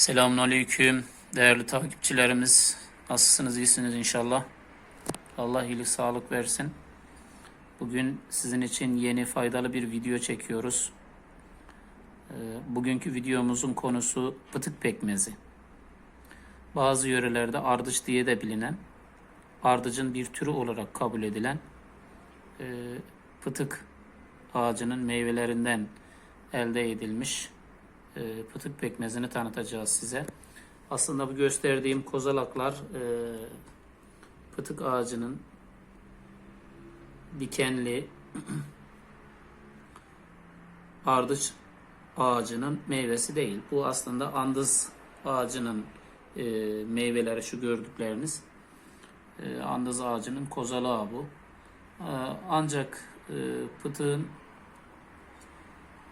Selamünaleyküm değerli takipçilerimiz. Nasılsınız? iyisiniz inşallah. Allah iyilik sağlık versin. Bugün sizin için yeni faydalı bir video çekiyoruz. Ee, Bugünkü videomuzun konusu pıtık pekmezi. Bazı yörelerde ardıç diye de bilinen, ardıcın bir türü olarak kabul edilen e, pıtık ağacının meyvelerinden elde edilmiş e, pıtık pekmezini tanıtacağız size. Aslında bu gösterdiğim kozalaklar e, pıtık ağacının dikenli ardıç ağacının meyvesi değil. Bu aslında andız ağacının e, meyveleri şu gördükleriniz. E, andız ağacının kozalağı bu. E, ancak e, pıtığın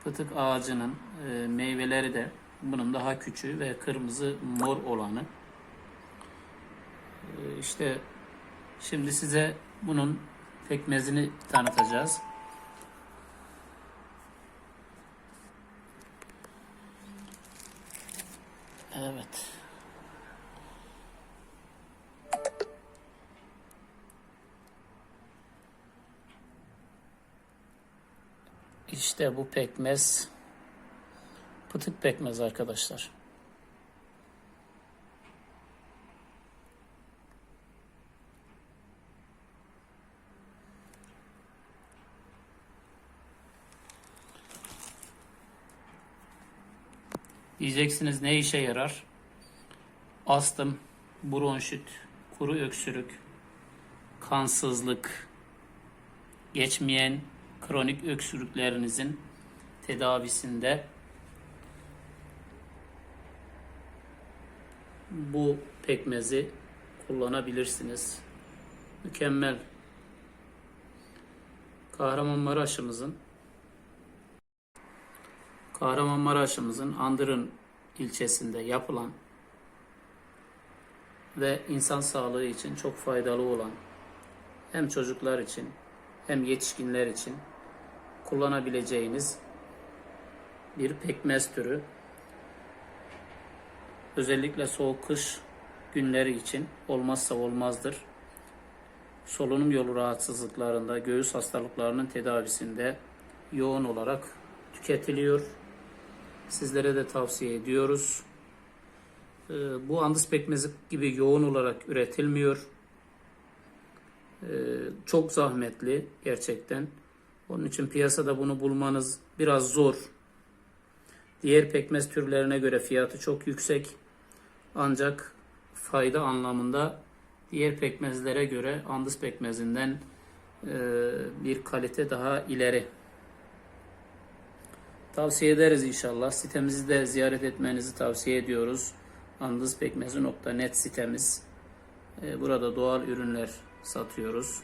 Pıtık ağacının e, meyveleri de bunun daha küçüğü ve kırmızı mor olanı. E, işte şimdi size bunun pekmezini tanıtacağız. Evet. İşte bu pekmez pıtık pekmez arkadaşlar. Diyeceksiniz ne işe yarar? Astım, bronşit, kuru öksürük, kansızlık, geçmeyen kronik öksürüklerinizin tedavisinde bu pekmezi kullanabilirsiniz. Mükemmel. Kahramanmaraş'ımızın Kahramanmaraş'ımızın Andırın ilçesinde yapılan ve insan sağlığı için çok faydalı olan hem çocuklar için hem yetişkinler için kullanabileceğiniz bir pekmez türü. Özellikle soğuk kış günleri için olmazsa olmazdır. Solunum yolu rahatsızlıklarında, göğüs hastalıklarının tedavisinde yoğun olarak tüketiliyor. Sizlere de tavsiye ediyoruz. Ee, Bu andız pekmezi gibi yoğun olarak üretilmiyor. Ee, çok zahmetli gerçekten. Onun için piyasada bunu bulmanız biraz zor. Diğer pekmez türlerine göre fiyatı çok yüksek. Ancak fayda anlamında diğer pekmezlere göre andız pekmezinden e, bir kalite daha ileri. Tavsiye ederiz inşallah. Sitemizi de ziyaret etmenizi tavsiye ediyoruz. andızpekmezi.net sitemiz. E, Burada doğal ürünler satıyoruz.